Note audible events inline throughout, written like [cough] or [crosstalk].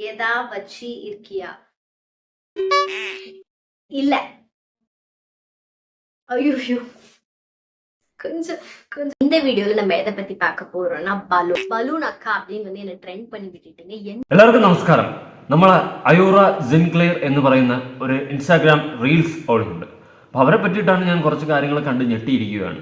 எதா வச்சு இருக்கியா இல்ல ஐயோ கொஞ்சம் கொஞ்சம் இந்த வீடியோல நம்ம எதை பத்தி பார்க்க போறோம்னா பலூன் பலூன் அக்கா அப்படின்னு வந்து என்ன ட்ரெண்ட் பண்ணி விட்டுட்டீங்க என்ன എല്ലാവർക്കും നമസ്കാരം നമ്മൾ അയൂറ ജിൻക്ലെയർ എന്ന് പറയുന്ന ഒരു ഇൻസ്റ്റാഗ്രാം റീൽസ് ഓടുന്നുണ്ട് അപ്പോൾ അവരെ പറ്റിയിട്ടാണ് ഞാൻ കുറച്ച് കാര്യങ്ങൾ കണ്ട് ഞെട്ടിയിരിക്കുകയാണ്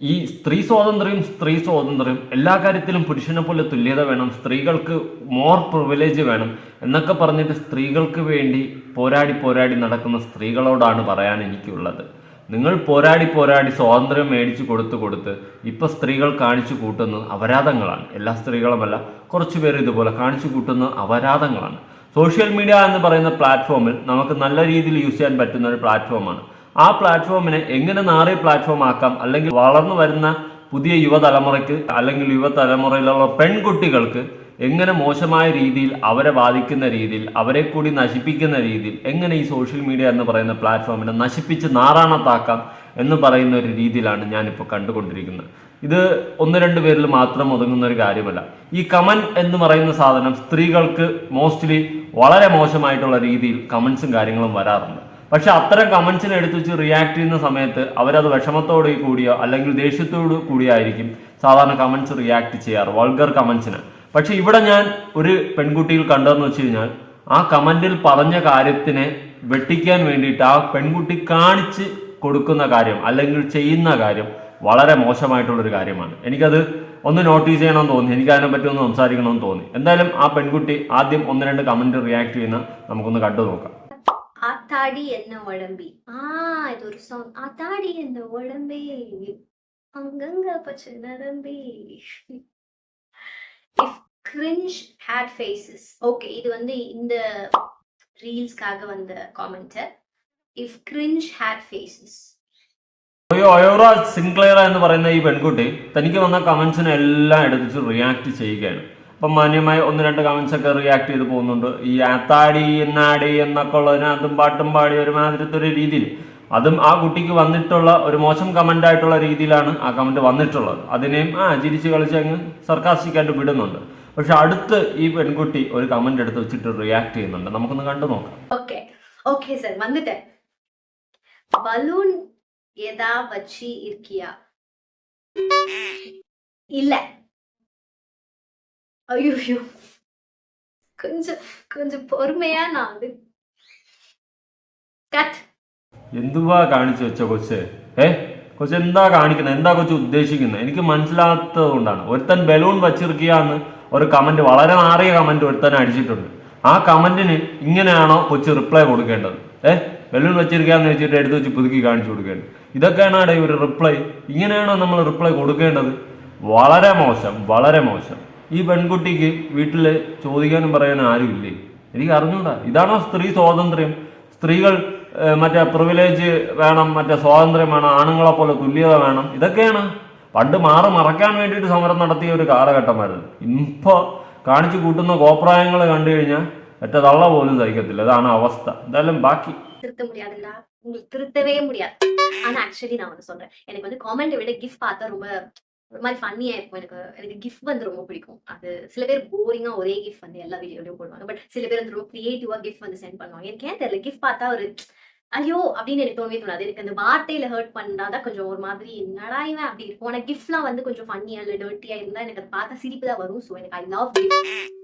ഈ സ്ത്രീ സ്വാതന്ത്ര്യം സ്ത്രീ സ്വാതന്ത്ര്യം എല്ലാ കാര്യത്തിലും പുരുഷനെ പോലെ തുല്യത വേണം സ്ത്രീകൾക്ക് മോർ പ്രിവിലേജ് വേണം എന്നൊക്കെ പറഞ്ഞിട്ട് സ്ത്രീകൾക്ക് വേണ്ടി പോരാടി പോരാടി നടക്കുന്ന സ്ത്രീകളോടാണ് പറയാൻ എനിക്കുള്ളത്. നിങ്ങൾ പോരാടി പോരാടി സ്വാതന്ത്ര്യം മേടിച്ചു കൊടുത്ത് കൊടുത്ത് ഇപ്പൊ സ്ത്രീകൾ കാണിച്ചു കൂട്ടുന്നത് അപരാധങ്ങളാണ്. എല്ലാ സ്ത്രീകളുമല്ല കുറച്ചു പേർ ഇതുപോലെ കാണിച്ചു കൂട്ടുന്ന അപരാധങ്ങളാണ്. സോഷ്യൽ മീഡിയ എന്ന് പറയുന്ന പ്ലാറ്റ്ഫോമിൽ നമുക്ക് നല്ല രീതിയിൽ യൂസ് ചെയ്യാൻ പറ്റുന്ന ഒരു പ്ലാറ്റ്ഫോമാണ് ആ പ്ലാറ്റ്ഫോമിനെ എങ്ങനെ നാറിയ പ്ലാറ്റ്ഫോം ആക്കാം? അല്ലെങ്കിൽ വളർന്നു വരുന്ന പുതിയ യുവതലമുറയ്ക്ക് അല്ലെങ്കിൽ യുവതലമുറയിലുള്ള പെൺകുട്ടികൾക്ക് എങ്ങനെ മോശമായ രീതിയിൽ അവരെ ബാധിക്കുന്ന രീതിയിൽ അവരെ കൂടി നശിപ്പിക്കുന്ന രീതിയിൽ എങ്ങനെ ഈ സോഷ്യൽ മീഡിയ എന്ന് പറയുന്ന പ്ലാറ്റ്ഫോമിനെ നശിപ്പിച്ച് നാറാണത്താക്കാം എന്ന് പറയുന്ന ഒരു രീതിയിലാണ് ഞാനിപ്പോൾ കണ്ടുകൊണ്ടിരിക്കുന്നത്. ഇത് ഒന്ന് രണ്ട് പേരിൽ മാത്രം ഒതുങ്ങുന്ന ഒരു കാര്യമല്ല. ഈ കമൻ എന്ന് പറയുന്ന സാധനം സ്ത്രീകൾക്ക് മോസ്റ്റ്ലി വളരെ മോശമായിട്ടുള്ള രീതിയിൽ കമൻസും കാര്യങ്ങളും വരാറുണ്ട്. പക്ഷെ അത്തരം കമന്റ്സിനെ എടുത്തു വെച്ച് റിയാക്ട് ചെയ്യുന്ന സമയത്ത് അവരത് വിഷമത്തോടെ കൂടിയോ അല്ലെങ്കിൽ ദേഷ്യത്തോട് കൂടിയായിരിക്കും സാധാരണ കമൻസ് റിയാക്ട് ചെയ്യാറ് വൾഗർ കമൻസിന് പക്ഷെ ഇവിടെ ഞാൻ ഒരു പെൺകുട്ടിയിൽ കണ്ടതെന്ന് വെച്ച് കഴിഞ്ഞാൽ ആ കമന്റിൽ പറഞ്ഞ കാര്യത്തിനെ വെട്ടിക്കാൻ വേണ്ടിയിട്ട് ആ പെൺകുട്ടി കാണിച്ച് കൊടുക്കുന്ന കാര്യം അല്ലെങ്കിൽ ചെയ്യുന്ന കാര്യം വളരെ മോശമായിട്ടുള്ളൊരു കാര്യമാണ്. എനിക്കത് ഒന്ന് നോട്ടീസ് ചെയ്യണമെന്ന് തോന്നി എനിക്ക് അതിനെപ്പറ്റി ഒന്ന് സംസാരിക്കണമെന്ന് തോന്നി. എന്തായാലും ആ പെൺകുട്ടി ആദ്യം ഒന്ന് രണ്ട് കമന്റ് റിയാക്ട് ചെയ്യുന്ന നമുക്കൊന്ന് കണ്ടു നോക്കാം ஆத்தாடி என்ன உடம்பி ஆ இது ஒரு சாங் ஆத்தாடி என்ன உடம்பே அங்கங்க பச்சை நரம்பி if cringe had faces okay இது வந்து இந்த ரீல்ஸ்க்காக வந்த comment if cringe had faces അയ്യോ അയോറ സിൻക്ലെയർ എന്ന് പറയുന്ന ഈ പെൺകുട്ടി തനിക്ക് വന്ന കമന്റ്സിനെ എല്ലാം എടുത്തിട്ട് റിയാക്ട് ചെയ്യുകയാണ് ഇപ്പം മാന്യമായി ഒന്ന് രണ്ട് കമൻസ് ഒക്കെ റിയാക്ട് ചെയ്ത് പോകുന്നുണ്ട്. ഈ ആത്താടി എന്നാടി എന്നൊക്കെ ഉള്ളതിനകത്തും പാട്ടും പാടി ഒരുമാതിരത്തെ ഒരു രീതിയിൽ. അതും ആ കുട്ടിക്ക് വന്നിട്ടുള്ള ഒരു മോശം കമന്റ് ആയിട്ടുള്ള രീതിയിലാണ് ആ കമന്റ് വന്നിട്ടുള്ളത്. അതിനെയും ആ ചിരിച്ച് കളിച്ച് അങ്ങ് സർക്കാസ്റ്റിക്കായിട്ട് വിടുന്നുണ്ട്. പക്ഷെ അടുത്ത് ഈ പെൺകുട്ടി ഒരു കമന്റ് എടുത്ത് വെച്ചിട്ട് റിയാക്ട് ചെയ്യുന്നുണ്ട്. നമുക്കൊന്ന് കണ്ടു നോക്കാം. ഓക്കെ ഓക്കെ സർ വന്നിട്ടെ. ബലൂൺ ഏതാ വച്ചി ഇരിക്കുക ഇല്ല. ஐயோ கொஞ்சம் கொஞ்சம் பொறுமையா நான் வந்து கட் എന്തുവാ കാണിച്ചു വെച്ച കൊച്ച് ഏ കൊച്ച് എന്താ കാണിക്കുന്നത് എന്താ കൊച്ച് ഉദ്ദേശിക്കുന്നത് എനിക്ക് മനസ്സിലാത്തത് കൊണ്ടാണ് ഒരുത്തൻ ബലൂൺ വച്ചിരിക്കുക എന്ന് ഒരു കമന്റ് വളരെ നാറിയ കമന്റ് ഒരുത്തൻ അടിച്ചിട്ടുണ്ട് ആ കമന്റിന് ഇങ്ങനെയാണോ കൊച്ച് റിപ്ലൈ കൊടുക്കേണ്ടത് ഏ ബലൂൺ വെച്ചിരിക്കാന്ന് വെച്ചിട്ട് എടുത്ത് വെച്ച് പുതുക്കി കാണിച്ചു കൊടുക്കേണ്ടത് ഇതൊക്കെയാണ് അവിടെ ഒരു റിപ്ലൈ ഇങ്ങനെയാണോ നമ്മൾ റിപ്ലൈ കൊടുക്കേണ്ടത് വളരെ മോശം വളരെ മോശം ഈ പെൺകുട്ടിക്ക് വീട്ടിൽ ചോദിക്കാനും പറയാനും ആരും ഇല്ലേ എനിക്ക് അറിഞ്ഞൂടാ ഇതാണോ സ്ത്രീ സ്വാതന്ത്ര്യം സ്ത്രീകൾ ഏഹ്, മറ്റേ പ്രിവിലേജ് വേണം മറ്റേ സ്വാതന്ത്ര്യം വേണം ആണുങ്ങളെ പോലെ തുല്യത വേണം ഇതൊക്കെയാണ് പണ്ട് മാറി മറക്കാൻ വേണ്ടിയിട്ട് സമരം നടത്തിയ ഒരു കാലഘട്ടമായിരുന്നു ഇപ്പൊ കാണിച്ചു കൂട്ടുന്ന കോപ്രായങ്ങൾ കണ്ടു കഴിഞ്ഞാൽ മറ്റേ തള്ള പോലും സഹിക്കത്തില്ല അതാണ് അവസ്ഥ എന്തായാലും ബാക്കി திருத்த முடியாதுல்ல உங்களுக்கு திருத்தவே முடியாது ஆனா ஆக்சுவலி நான் வந்து சொல்றேன் எனக்கு வந்து காமெண்ட் விட கிஃப்ட் பார்த்தா ரொம்ப ஒரு மாதிரி ஃபன்னியா இருக்கும் எனக்கு எனக்கு கிஃப்ட் வந்து ரொம்ப பிடிக்கும் அது சில பேர் போரிங்கா ஒரே கிஃப்ட் வந்து எல்லா வீடியோலயும் போடுவாங்க பட் சில பேர் வந்து ரொம்ப கிரியேட்டிவா கிஃப்ட் வந்து சென்ட் பண்ணுவாங்க எனக்கு ஏன் தெரியல கிஃப்ட் பார்த்தா ஒரு ஐயோ அப்படின்னு எனக்கு தோணவே தோணாது எனக்கு அந்த வார்த்தையில ஹர்ட் பண்ணாதான் கொஞ்சம் ஒரு மாதிரி என்னடா இவன் அப்படி இருக்கும் ஆனா கிஃப்ட்லாம் வந்து கொஞ்சம் ஃபன்னியா இல்ல டர்ட்டியா இருந்தா எனக்கு அதை பார்த்தா சிரிப்பு தான் வரும் ஸோ எனக்கு ஐ லவ் கிஃப்ட்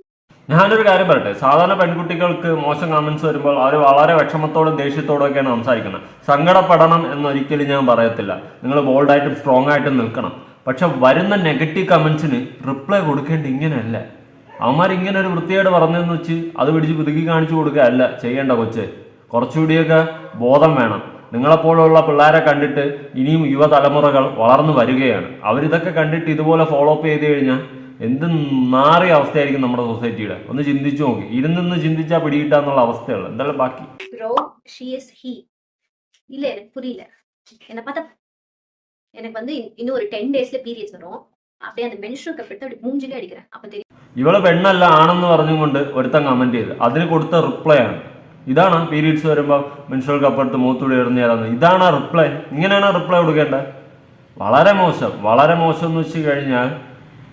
ഞാനൊരു കാര്യം പറയട്ടെ സാധാരണ പെൺകുട്ടികൾക്ക് മോശം കമന്റ്സ് വരുമ്പോൾ അവർ വളരെ വിഷമത്തോടും ദേഷ്യത്തോടും ഒക്കെയാണ് സംസാരിക്കുന്നത് സങ്കടപ്പെടണം എന്നൊരിക്കലും ഞാൻ പറയത്തില്ല നിങ്ങൾ ബോൾഡായിട്ടും സ്ട്രോങ് ആയിട്ടും നിൽക്കണം പക്ഷെ വരുന്ന നെഗറ്റീവ് കമൻസിന് റിപ്ലൈ കൊടുക്കേണ്ട ഇങ്ങനെയല്ല. അവന്മാർ ഇങ്ങനെ ഒരു വൃത്തിയായിട്ട് പറഞ്ഞതെന്ന് വെച്ച് അത് പിടിച്ച് പുതുക്കി കാണിച്ചു കൊടുക്കുക അല്ല ചെയ്യേണ്ട കൊച്ച്. കുറച്ചുകൂടിയൊക്കെ ബോധം വേണം. നിങ്ങളെപ്പോലുള്ള പിള്ളേരെ കണ്ടിട്ട് ഇനിയും യുവതലമുറകൾ വളർന്നു വരികയാണ്. അവരിതൊക്കെ കണ്ടിട്ട് ഇതുപോലെ ഫോളോ അപ്പ് ചെയ്ത് കഴിഞ്ഞാൽ എന്ത് മാറിയ അവസ്ഥയായിരിക്കും നമ്മുടെ സൊസൈറ്റിയുടെ ഒന്ന് ചിന്തിച്ചു നോക്കി. ഇരുന്നിന്ന് ചിന്തിച്ചാൽ പിടികിട്ടാന്നുള്ള അവസ്ഥയുള്ളു എന്തായാലും ബാക്കി. ഇല്ലേ? പുരിയില്ല? എന്നെ எனக்கு புரியல என்னை பார்த்தா எனக்கு வந்து இன்- இன்னும் ஒரு டென் டேஸ்ல பீரியட்ஸ் வரும் அப்படியே அந்த மென்ஸ்ட்ரல் கப் எடுத்து அப்படி மூஞ்சிலே அடிக்கிறேன் அப்ப தெரியும் ഇവള് പെണ്ണല്ല ആണെന്ന് പറഞ്ഞുകൊണ്ട് ഒരുത്തൻ കമന്റ് ചെയ്ത് അതിന് കൊടുത്ത റിപ്ലൈ ആണ് ഇതാണ് പീരീഡ്സ് വരുമ്പോൾ മെൻസ്ട്രൽ കപ്പ് എടുത്ത് മൂത്തൂടി ഇടുന്ന ഏതാണ് ഇതാണ് റിപ്ലൈ ഇങ്ങനെയാണ് റിപ്ലൈ കൊടുക്കേണ്ടത് വളരെ മോശം വളരെ മോശം എന്ന് വെച്ച് കഴിഞ്ഞാൽ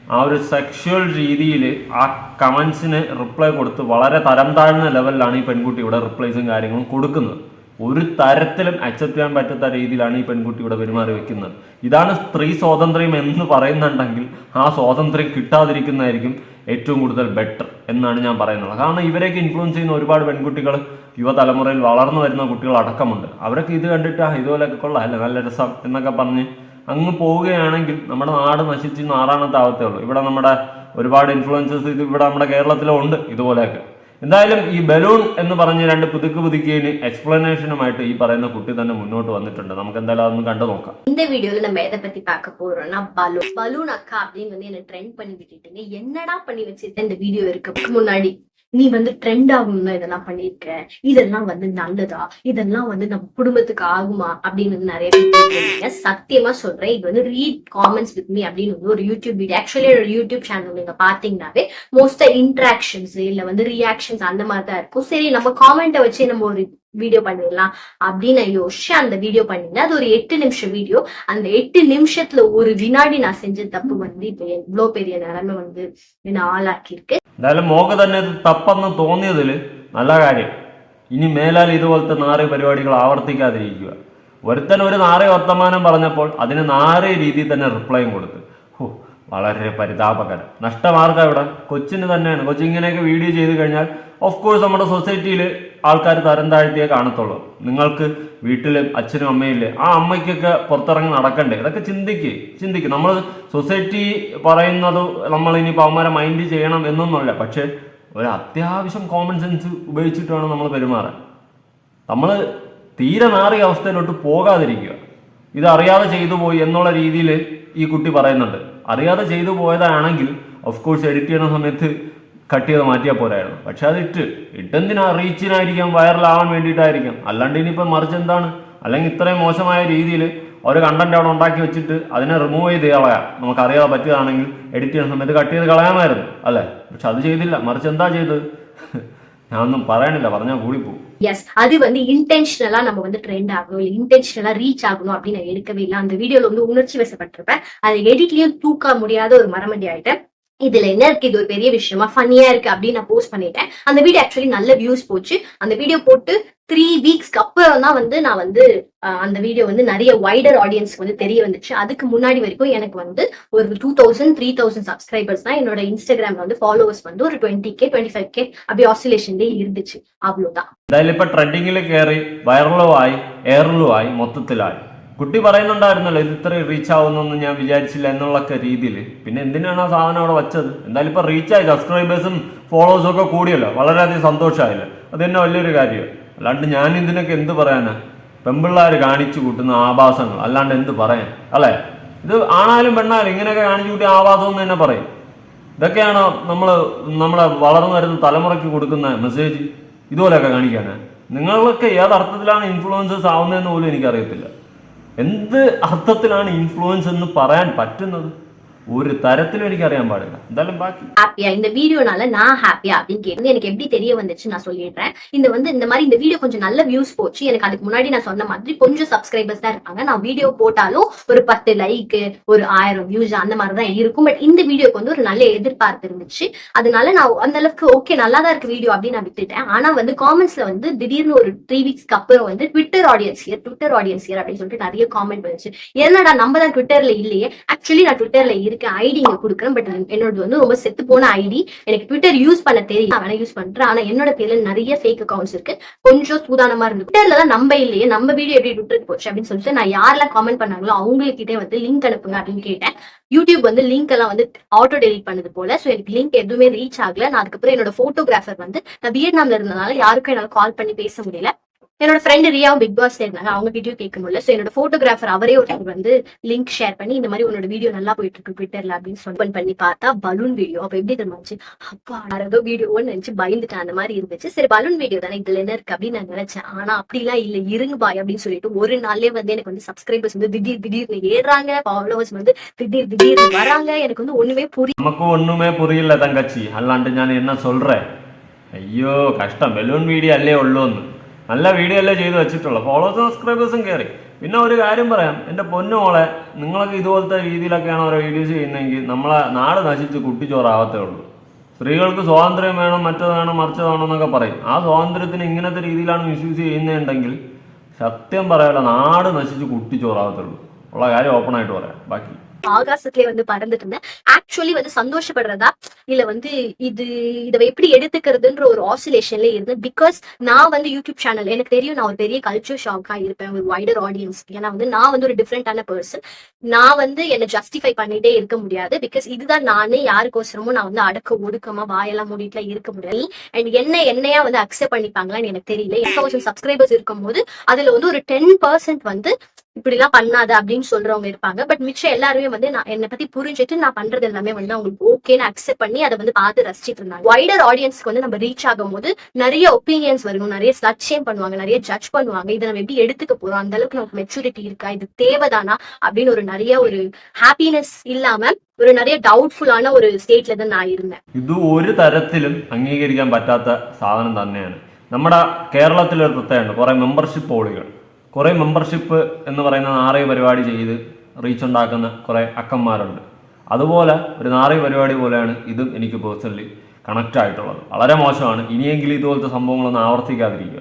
ആ ഒരു സെക്ഷുവൽ രീതിയിൽ ആ കമൻസിന് റിപ്ലൈ കൊടുത്ത് വളരെ തരം താഴ്ന്ന ലെവലിലാണ് ഈ പെൺകുട്ടി ഇവിടെ റിപ്ലൈസും കാര്യങ്ങളും കൊടുക്കുന്നത് ഒരു തരത്തിലും അക്സെപ്റ്റ് ചെയ്യാൻ പറ്റാത്ത രീതിയിലാണ് ഈ പെൺകുട്ടി ഇവിടെ പെരുമാറി വെക്കുന്നത്. ഇതാണ് സ്ത്രീ സ്വാതന്ത്ര്യം എന്ന് പറയുന്നുണ്ടെങ്കിൽ ആ സ്വാതന്ത്ര്യം കിട്ടാതിരിക്കുന്നതായിരിക്കും ഏറ്റവും കൂടുതൽ ബെറ്റർ എന്നാണ് ഞാൻ പറയുന്നത്. കാരണം ഇവരെയൊക്കെ ഇൻഫ്ലുവൻസ് ചെയ്യുന്ന ഒരുപാട് പെൺകുട്ടികൾ യുവതലമുറയിൽ വളർന്നു വരുന്ന കുട്ടികൾ അടക്കമുണ്ട്. അവരൊക്കെ ഇത് കണ്ടിട്ട് ഇതുപോലെയൊക്കെ കൊള്ളാം അല്ലേ? നല്ല രസം എന്നൊക്കെ പറഞ്ഞ് അങ്ങ് പോവുകയാണെങ്കിൽ നമ്മുടെ നാട് നശിച്ച് നാറാണത്താവത്തേ ഉള്ളൂ. ഇവിടെ നമ്മുടെ ഒരുപാട് ഇൻഫ്ലുവൻസസ് ഇത് ഇവിടെ നമ്മുടെ കേരളത്തിലുണ്ട് ഇതുപോലെയൊക്കെ. എന്തായാലും ഈ ബലൂൺ എന്ന് പറഞ്ഞ് രണ്ട് പുതുക്ക് പുതുക്കിയതിന് എക്സ്പ്ലനേഷനുമായിട്ട് ഈ പറയുന്ന കുട്ടി തന്നെ മുന്നോട്ട് വന്നിട്ടുണ്ട് നമുക്ക് എന്തായാലും അതൊന്ന് കണ്ടു നോക്കാം இந்த வீடியோல நம்ம எதை பத்தி பார்க்க போறோம்னா பலூன் பலூன் அக்கா அப்படின்னு வந்து என்ன ட்ரெண்ட் பண்ணி விட்டுட்டீங்க என்னடா பண்ணி வச்சிருக்க இந்த வீடியோ இருக்கு முன்னாடி நீ வந்து ட்ரெண்ட் ஆகணும்னா இதெல்லாம் பண்ணிருக்க. இதெல்லாம் வந்து நல்லதா? இதெல்லாம் வந்து நம்ம குடும்பத்துக்கு ஆகுமா? அப்படின்னு வந்து நிறைய பேர் சத்தியமா சொல்றேன் இது வந்து ரீட் காமெண்ட்ஸ் வித் மீ அப்படின்னு வந்து ஒரு யூடியூப் வீடியோ ஆக்சுவலி ஒரு யூடியூப் சேனல் நீங்க பாத்தீங்கன்னாவே மோஸ்டா இன்ட்ராக்ஷன்ஸ் இல்ல வந்து ரியாக்ஷன்ஸ் அந்த மாதிரி தான் இருக்கும். சரி நம்ம காமெண்ட்டை வச்சு நம்ம ஒரு வீடியோ பண்ணிடலாம் அப்படின்னு நான் யோசிச்சு அந்த வீடியோ பண்ணிருந்தேன் அது ஒரு எட்டு நிமிஷம் வீடியோ அந்த எட்டு நிமிஷத்துல ஒரு வினாடி நான் செஞ்ச தப்பு வந்து இப்ப எவ்வளவு பெரிய நிலைமை வந்து என்ன ஆளாக்கி இருக்கு എന്തായാലും മോക്ക് തന്നെ ഇത് തപ്പെന്ന് തോന്നിയതിൽ നല്ല കാര്യം ഇനി മേലാൽ ഇതുപോലത്തെ നാറ് പരിപാടികൾ ആവർത്തിക്കാതിരിക്കുക ഒരുത്തൻ ഒരു നാറേ വർത്തമാനം പറഞ്ഞപ്പോൾ അതിന് നാറേ രീതിയിൽ തന്നെ റിപ്ലൈയും കൊടുത്ത് ഹോ വളരെ പരിതാപകരം നഷ്ടമാർഗം ഇവിടെ കൊച്ചിന് തന്നെയാണ് കൊച്ചു ഇങ്ങനെയൊക്കെ വീഡിയോ ചെയ്ത് കഴിഞ്ഞാൽ ഓഫ് കോഴ്സ് നമ്മുടെ സൊസൈറ്റിയിൽ ആൾക്കാർ തരം താഴ്ത്തിയേ കാണത്തുള്ളൂ. നിങ്ങൾക്ക് വീട്ടിൽ അച്ഛനും അമ്മയില്ലേ ആ അമ്മയ്ക്കൊക്കെ പുറത്തിറങ്ങി നടക്കണ്ടേ? ഇതൊക്കെ ചിന്തിക്ക് ചിന്തിക്ക്. നമ്മൾ സൊസൈറ്റി പറയുന്നത് നമ്മൾ ഇനി അവന്മാരെ മൈൻഡ് ചെയ്യണം എന്നൊന്നുമല്ല. പക്ഷേ ഒരു അത്യാവശ്യം കോമൺ സെൻസ് ഉപയോഗിച്ചിട്ട് വേണം നമ്മൾ പെരുമാറാൻ. നമ്മൾ തീരെ നാറിയ അവസ്ഥയിലോട്ട് പോകാതിരിക്കുക. ഇത് അറിയാതെ ചെയ്തു പോയി എന്നുള്ള രീതിയിൽ ഈ കുട്ടി പറയുന്നുണ്ട്. അറിയാതെ ചെയ്തു പോയതാണെങ്കിൽ ഓഫ് കോഴ്സ് എഡിറ്റ് ചെയ്യുന്ന സമയത്ത് കട്ട് ചെയ്ത് മാറ്റിയാൽ പോരായിരുന്നു പക്ഷെ അത് ഇട്ട് ഇട്ടെന്തിനാ റീച്ചിനായിരിക്കാം വൈറലാവാൻ വേണ്ടിയിട്ടായിരിക്കാം അല്ലാണ്ട് ഇനിയിപ്പം മറിച്ച് എന്താണ് അല്ലെങ്കിൽ ഇത്രയും മോശമായ രീതിയിൽ ഒരു കണ്ടന്റ് അവിടെ ഉണ്ടാക്കി വെച്ചിട്ട് അതിനെ റിമൂവ് ചെയ്ത് കളയാം നമുക്കറിയാതെ പറ്റുകയാണെങ്കിൽ എഡിറ്റ് ചെയ്യുന്ന സമയത്ത് കട്ട് ചെയ്ത് കളയാമായിരുന്നു അല്ലേ പക്ഷെ അത് ചെയ്തില്ല മറിച്ച് എന്താ ചെയ്തത് [laughs] ഞാനൊന്നും പറയണില്ല പറഞ്ഞാൽ കൂടിപ്പോവും எஸ் அது வந்து இன்டென்ஷனலா நம்ம வந்து ட்ரெண்ட் ஆகணும் இல்ல இன்டென்ஷனலா ரீச் ஆகணும் அப்படின்னு நான் எடுக்கவே இல்லை அந்த வீடியோல வந்து உணர்ச்சி வசப்பட்டிருப்பேன் அதை எடிட்லயும் தூக்க முடியாத ஒரு மரமண்டி ஆயிட்டேன் இதுல என்ன இருக்கு இது ஒரு பெரிய விஷயமா ஃபன்னியா இருக்கு அப்படின்னு நான் போஸ்ட் பண்ணிட்டேன் அந்த வீடியோ ஆக்சுவலி நல்ல வியூஸ் போச்சு அந்த வீடியோ போட்டு த்ரீ வீக்ஸ்க்கு அப்புறம் தான் வந்து நான் வந்து அஹ், அந்த வீடியோ வந்து நிறைய வைடர் ஆடியன்ஸ்க்கு வந்து தெரிய வந்துச்சு அதுக்கு முன்னாடி வரைக்கும் எனக்கு வந்து ஒரு two thousand three thousand subscribers தான் என்னோட இன்ஸ்டாகிராம்ல வந்து ஃபாலோவர்ஸ் வந்து ஒரு twenty K twenty five K அப்படி ஆசிலேஷன்லேயே இருந்துச்சு அவ்வளவுதான் എന്തായാലും ഇപ്പൊ ട്രെൻഡിങ്ങിൽ കയറി വൈറലും ആയി എയറിലും ആയി മൊത്തത്തിലായി കുട്ടി പറയുന്നുണ്ടായിരുന്നല്ലോ ഇത് ഇത്ര റീച്ച് ആവുന്നൊന്നും ഞാൻ വിചാരിച്ചില്ല എന്നുള്ളൊക്കെ രീതിയിൽ പിന്നെ എന്തിനാണ് ആ സാധനം അവിടെ വെച്ചത്? എന്തായാലും ഇപ്പൊ ആയി സബ്സ്ക്രൈബേഴ്സും ഫോളോവേഴ്സും ഒക്കെ കൂടിയല്ലോ. വളരെയധികം സന്തോഷമായില്ല? അത് തന്നെ വലിയൊരു കാര്യമാണ് അല്ലാണ്ട് ഞാൻ ഇതിനൊക്കെ എന്ത് പറയാനാ? പെമ്പിള്ളാർ കാണിച്ചു കൂട്ടുന്ന ആഭാസങ്ങൾ അല്ലാണ്ട് എന്ത് പറയാൻ? അല്ലേ? ഇത് ആണായാലും പെണ്ണായാലും ഇങ്ങനെയൊക്കെ കാണിച്ചു കൂട്ടിയ ആഭാസം എന്ന് തന്നെ പറയും. ഇതൊക്കെയാണ് നമ്മൾ നമ്മളെ വളർന്നു വരുന്ന തലമുറയ്ക്ക് കൊടുക്കുന്ന മെസ്സേജ് ഇതുപോലെയൊക്കെ കാണിക്കാനാണ് നിങ്ങളൊക്കെ ഏതർത്ഥത്തിലാണ് ഇൻഫ്ലുവൻസേഴ്സ് ആവുന്നതെന്ന് പോലും എനിക്കറിയത്തില്ല. എന്ത് അർത്ഥത്തിലാണ് ഇൻഫ്ലുവൻസ് എന്ന് പറയാൻ പറ്റുന്നത്? ഒരു തരത്തിലും എനിക്കറിയാൻ പാടില്ല എന്തായാലും ബാക്കി ஹாப்பியா இந்த வீடியோனால நான் ஹாப்பியா அப்படின்னு கேட்டு எனக்கு எப்படி தெரிய வந்துச்சு நான் சொல்லிடுறேன் இந்த வந்து இந்த மாதிரி இந்த வீடியோ கொஞ்சம் நல்ல வியூஸ் போச்சு எனக்கு அதுக்கு முன்னாடி நான் சொன்ன மாதிரி கொஞ்சம் சப்ஸ்கிரைபர்ஸ் தான் இருப்பாங்க நான் வீடியோ போட்டாலும் ஒரு பத்து லைக் ஒரு ஆயிரம் வியூஸ் அந்த மாதிரி தான் இருக்கும் பட் இந்த வீடியோக்கு வந்து ஒரு நல்ல எதிர்பார்ப்பு இருந்துச்சு அதனால நான் அந்த அளவுக்கு ஓகே நல்லா தான் இருக்கு வீடியோ அப்படின்னு நான் விட்டுட்டேன் ஆனா வந்து காமெண்ட்ஸ்ல வந்து திடீர்னு ஒரு த்ரீ வீக்ஸ்க்கு அப்புறம் வந்து Twitter audience year Twitter audience year அப்படின்னு சொல்லிட்டு நிறைய காமெண்ட் வந்துச்சு என்னடா நம்ம தான் ட்விட்டர்ல இல்லையே ஆக்சுவலி நான் ட்விட்டர்ல இருக்க ஐடி இங்க கொடுக்குறேன். பட் என்னோட வந்து ரொம்ப செத்து போன ஐடி எனக்கு ட்விட்டர் யூஸ் பண்ண தெரியும் வேணா யூஸ் பண்றேன். ஆனா என்னோட பேர்ல நிறைய ஃபேக் அக்கௌண்ட்ஸ் இருக்கு. கொஞ்சம் சூதானமா இருந்து. ட்விட்டர்ல தான் நம்ம இல்லையே. நம்ம வீடியோ எப்படி ட்விட்டருக்கு போச்சு அப்படின்னு சொல்லிட்டு நான் யாரெல்லாம் காமெண்ட் பண்ணாங்களோ அவங்ககிட்டே வந்து லிங்க் அனுப்புங்க அப்படின்னு கேட்டேன். யூடியூப் வந்து லிங்க் எல்லாம் வந்து ஆட்டோ டெலிட் பண்ணது போல. சோ எனக்கு லிங்க் எதுவுமே ரீச் ஆகல. நான் அதுக்கப்புறம் என்னோட போட்டோகிராஃபர் வந்து நான் வியட்நாம்ல இருந்தனால யாருக்கும் என்னால கால் பண்ணி பேச முடியல. என்னோட ஃப்ரெண்டு ரியா பிக் பாஸ் இருந்தாங்க. அவங்க வீடியோ கேட்க முடியல ஸோ என்னோட ஃபோட்டோகிராஃபர் அவரே ஒரு டைம் வந்து லிங்க் ஷேர் பண்ணி இந்த மாதிரி உன்னோட வீடியோ நல்லா போயிட்டு இருக்கு ட்விட்டர்ல அப்படின்னு சொல்லி பண்ணி பார்த்தா பலூன் வீடியோ அப்போ எப்படி தெரிஞ்சிச்சு அப்பா யாரதோ வீடியோன்னு நினச்சி பயந்துட்டேன். அந்த மாதிரி இருந்துச்சு. சரி பலூன் வீடியோ தானே இதுல என்ன இருக்கு அப்படின்னு நான் நினைச்சேன். ஆனா அப்படிலாம் இல்ல. இருங்க பாய் அப்படின்னு சொல்லிட்டு ஒரு நாள்லயே வந்து எனக்கு வந்து சப்ஸ்கிரைபர்ஸ் வந்து திடீர் திடீர்னு ஏறாங்க ஃபாலோவர்ஸ் வந்து திடீர் திடீர்னு வராங்க. எனக்கு வந்து ஒண்ணுமே புரியல நமக்கும் ஒண்ணுமே புரியல தங்கச்சி. அல்லாண்டு ஞான என்ன சொல்றேன்? ஐயோ கஷ்டம். பலூன் வீடியோ அல்லே உள்ளோன்னு. നല്ല വീഡിയോ അല്ലേ ചെയ്ത് വെച്ചിട്ടുള്ളത് ഫോളോവേഴ്സും സബ്സ്ക്രൈബേഴ്സും കയറി പിന്നെ ഒരു കാര്യം പറയാം. എന്റെ പൊന്നു മോളെ നിങ്ങളൊക്കെ ഇതുപോലത്തെ രീതിയിലൊക്കെയാണ് ഓരോ വീഡിയോസ് ചെയ്യുന്നതെങ്കിൽ നമ്മളെ നാട് നശിച്ച് കുട്ടിച്ചോറാവത്തേ ഉള്ളൂ. സ്ത്രീകൾക്ക് സ്വാതന്ത്ര്യം വേണം മറ്റത് വേണം മറിച്ചത് വേണം എന്നൊക്കെ പറയും. ആ സ്വാതന്ത്ര്യത്തിന് ഇങ്ങനത്തെ രീതിയിലാണ് മിസ്യൂസ് ചെയ്യുന്നതുണ്ടെങ്കിൽ സത്യം പറയാനുള്ള നാട് നശിച്ച് കുട്ടിച്ചോറാവത്തുള്ളൂ ഉള്ള. കാര്യം ഓപ്പണായിട്ട് പറയാം. ബാക്കി ஆகாசத்திலே வந்து பறந்துட்டு இருந்தேன். ஆக்சுவலி வந்து சந்தோஷப்படுறதா? இல்ல வந்து இது இதை எப்படி எடுத்துக்கிறதுன்ற ஒரு ஆசிலேஷன்ல இருந்தேன். பிகாஸ் நான் வந்து யூடியூப் சேனல் எனக்கு தெரியும் நான் ஒரு பெரிய கல்ச்சர் ஷாக்கா இருப்பேன் ஒரு வைடர் ஆடியன்ஸ் ஏன்னா வந்து நான் வந்து ஒரு டிஃப்ரெண்டான பர்சன் நான் வந்து என்னை ஜஸ்டிஃபை பண்ணிட்டே இருக்க முடியாது. பிகாஸ் இதுதான் நானே யாருக்கோசரமும் நான் வந்து அடக்க ஒடுக்கமா வாயெல்லாம் மூடிட்டுல இருக்க முடியாது. அண்ட் என்ன என்னையா வந்து அக்செப்ட் பண்ணிப்பாங்களான்னு எனக்கு தெரியல. தௌசண்ட் சப்ஸ்கிரைபர்ஸ் இருக்கும்போது அதுல வந்து ஒரு டென் பர்சன்ட் வந்து இப்படி எல்லாம் பண்ணாத அப்படின்னு சொல்றவங்க இருப்பாங்க பட் மிச்சம் எல்லாருமே வந்து நான் என்னை பத்தி புரிஞ்சுட்டு நான் பண்றது எல்லாமே வந்து அவங்களுக்கு ஓகேன்னு அக்செப்ட் பண்ணி அதை வந்து பார்த்து ரசிச்சிட்டு இருந்தாங்க வைடர் ஆடியன்ஸ்க்கு வந்து நம்ம ரீச் ஆகும் போது நிறைய ஒப்பீனியன்ஸ் வரும் நிறைய ஸ்லட்சியம் பண்ணுவாங்க நிறைய ஜட்ஜ் பண்ணுவாங்க இதை நம்ம எப்படி எடுத்துக்க போறோம் அந்த அளவுக்கு நமக்கு மெச்சூரிட்டி இருக்கா இது தேவைதானா அப்படின்னு ஒரு நிறைய ஒரு ஹாப்பினஸ் இல்லாம ஒரு நிறைய டவுட்ஃபுல்லான ஒரு ஸ்டேட்ல தான் நான் இருந்தேன் ഇത് ഒരു തരത്തിലും അംഗീകരിക്കാൻ പറ്റാത്ത സാധനം തന്നെയാണ് നമ്മുടെ കേരളത്തിലൊരു പ്രത്യേകമുണ്ട് കുറേ മെമ്പർഷിപ്പ് പോളികൾ കുറേ മെമ്പർഷിപ്പ് എന്ന് പറയുന്ന നാറിയ പരിപാടി ചെയ്ത് റീച്ച് ഉണ്ടാക്കുന്ന കുറേ അക്കന്മാരുണ്ട്. അതുപോലെ ഒരു നാറിയ പരിപാടി പോലെയാണ് ഇതും എനിക്ക് പേഴ്സണലി കണക്റ്റ് ആയിട്ടുള്ളത്. വളരെ മോശമാണ്. ഇനിയെങ്കിലും ഇതുപോലത്തെ സംഭവങ്ങളൊന്നും ആവർത്തിക്കാതിരിക്കുക.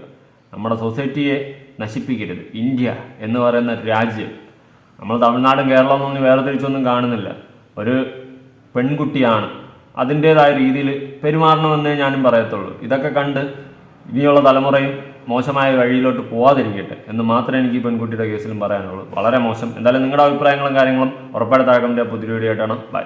നമ്മുടെ സൊസൈറ്റിയെ നശിപ്പിക്കരുത്. ഇന്ത്യ എന്ന് പറയുന്ന രാജ്യം. നമ്മൾ തമിഴ്നാടും കേരളം എന്നൊന്നും വേർതിരിച്ചൊന്നും കാണുന്നില്ല. ഒരു പെൺകുട്ടിയാണ്. അതിന്റേതായ രീതിയിൽ പെരുമാറണമെന്നേ ഞാനും പറയത്തുള്ളൂ. ഇതൊക്കെ കണ്ട് ഇനിയുള്ള തലമുറയും മോശമായ വഴിയിലോട്ട് പോവാതിരിക്കട്ടെ എന്ന് മാത്രമേ എനിക്ക് ഈ പെൺകുട്ടിയുടെ കേസിലും പറയാനുള്ളൂ. വളരെ മോശം. എന്തായാലും നിങ്ങളുടെ അഭിപ്രായങ്ങളും കാര്യങ്ങളും ഉറപ്പായിട്ട് താഴെ പുതിയ വീഡിയോ ആയിട്ടാണ് ബൈ